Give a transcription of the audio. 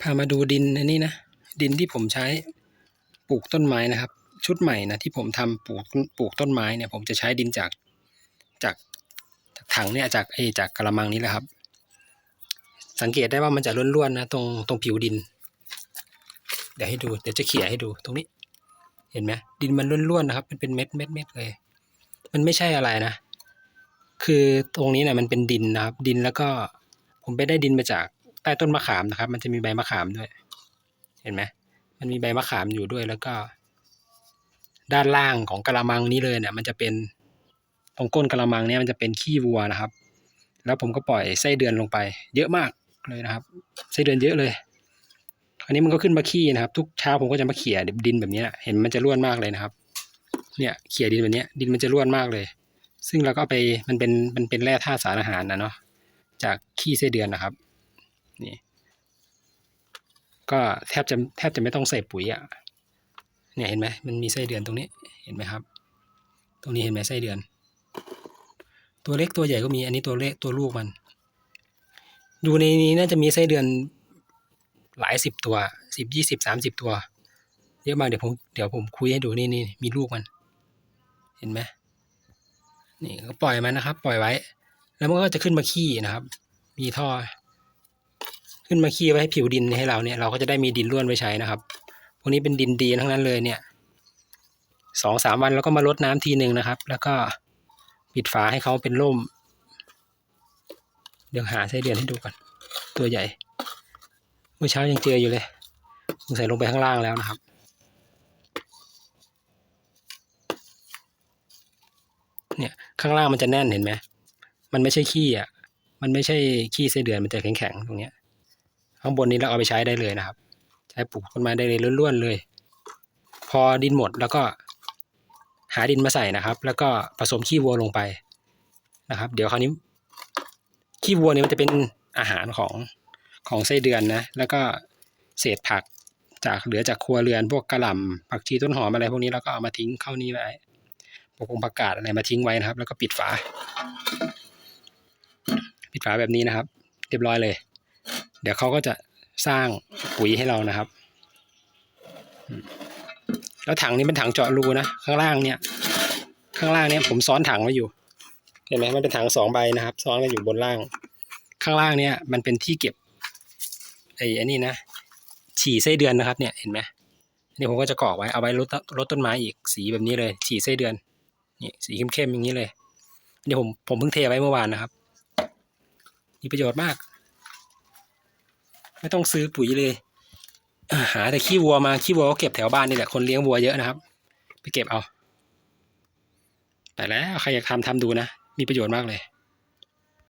พามาดูดินอันนี้นะ ดินที่ผมใช้ปลูกต้นไม้นะครับ ชุดใหม่นะที่ผมทำปลูกปลูกต้นไม้เนี่ย ผมจะใช้ดินจากจากจากถังเนี่ยจากไอจากกระมังนี้แหละครับ สังเกตได้ว่ามันจะล้วนๆนะตรงตรงผิวดิน เดี๋ยวให้ดูเดี๋ยวจะเขี่ยให้ดูตรงนี้ เห็นไหมดินมันล้วนๆนะครับ มันเป็นเม็ดเม็ดเม็ดเลย มันไม่ใช่อะไรนะคือตรงนี้เนี่ยมันเป็นดินนะครับ ดินแล้วก็ผมไปได้ดินมาจาก ใต้ต้นมะขามนะครับ มันจะมีใบมะขามด้วย เห็นไหมมันมีใบมะขามอยู่ด้วยแล้วก็ ด้านล่างของกระมังนี้เลยเนี่ย มันจะเป็นตรงก้นกระมังเนี่ยมันจะเป็นขี้วัวนะครับ แล้วผมก็ปล่อยไส้เดือนลงไป เยอะมากเลยนะครับไส้เดือนเยอะเลยอันนี้มันก็ขึ้นมาขี้นะครับ ทุกเช้าผมก็จะมาเขี่ยดินแบบนี้เห็นมันจะร่วนมากเลยนะครับ เนี่ยเขี่ยดินแบบนี้ดินมันจะร่วนมากเลย ซึ่งเราก็ไปมันเป็นมันเป็นแร่ธาตุสารอาหารนะเนาะจากขี้ไส้เดือนนะครับ นี่ ก็แทบจะแทบจะไม่ต้องใส่ปุ๋ยอะ่ะเนี่ยเห็นไหมมันมีไส้เดือนตรงนี้เห็นไหมครับ ตรงนี้เห็นไหมไส้เดือน ตัวเล็กตัวใหญ่ก็มีอันนี้ตัวเล็กตัวลูกมัน ดูในนี้น่าจะมีไส้เดือนหลายสิบตัวสิบยี่สิบสามสิบตัวเยอะมากเดี๋ยวผมเดี๋ยวผมคุยให้ดูนี่นี่มีลูกมัน เห็นไหมนี่ก็ปล่อยมันนะครับ ปล่อยไว้ แล้วมันก็จะขึ้นมาขี้นะครับ มีท่อ ขึ้นมาขี้ไว้ให้ผิวดินให้เราเนี่ยเราก็จะได้มีดินร่วนไว้ใช้นะครับพวกนี้เป็นดินดีทั้งนั้นเลยเนี่ยสองสามวันแล้วก็มาลดน้ำทีหนึ่งนะครับ แล้วก็ปิดฝาให้เขาเป็นร่ม เดี๋ยวหาไส้เดือนให้ดูก่อนตัวใหญ่ เมื่อเช้ายังเจออยู่เลยสงสัยลงไปข้างล่างแล้วนะครับ เนี่ยข้างล่างมันจะแน่นเห็นไหมมันไม่ใช่ขี้อะ มันไม่ใช่ขี้ไส้เดือนมันจะแข็งๆตรงเนี้ย ข้างบนนี้เราเอาไปใช้ได้เลยนะครับ ใช้ปลูกต้นไม้ได้เลยล้วนๆเลย พอดินหมดแล้วก็หาดินมาใส่นะครับ แล้วก็ผสมขี้วัวลงไปนะครับ เดี๋ยวคราวนี้ขี้วัวเนี่ยมันจะเป็นอาหารของของไส้เดือนนะ แล้วก็เศษผักจากเหลือจากครัวเรือนพวกกระหล่ำผักชีต้นหอมอะไรพวกนี้เราก็เอามาทิ้งเข้านี่ไว้พวกผักกาดอะไรมาทิ้งไว้นะครับ แล้วก็ปิดฝา ปิดฝาแบบนี้นะครับ เรียบร้อยเลย เดี๋ยวเขาก็จะสร้างปุ๋ยให้เรานะครับ แล้วถังนี้เป็นถังเจาะรูนะ ข้างล่างเนี่ย ข้างล่างเนี่ยผมซ้อนถังไว้อยู่ เห็นไหมมันเป็นถังสองใบนะครับ ซ้อนกันอยู่บนล่าง ข้างล่างเนี่ยมันเป็นที่เก็บไอ้อันนี้นะฉี่ไส้เดือนนะครับ เนี่ยเห็นไหมนี่ผมก็จะกรอกไว้เอาไว้รดรดต้นไม้อีกสีแบบนี้เลยฉี่ไส้เดือนนี่สีเข้มๆอย่างนี้เลยนี่ผมผมเพิ่งเทไว้เมื่อวานนะครับ มีประโยชน์มาก ไม่ต้องซื้อปุ๋ยเลยหาแต่ขี้วัวมาขี้วัวก็เก็บแถวบ้านนี่แหละคนเลี้ยงวัวเยอะนะครับ ไปเก็บเอา แต่แล้วใครอยากทำทำดูนะ มีประโยชน์มากเลย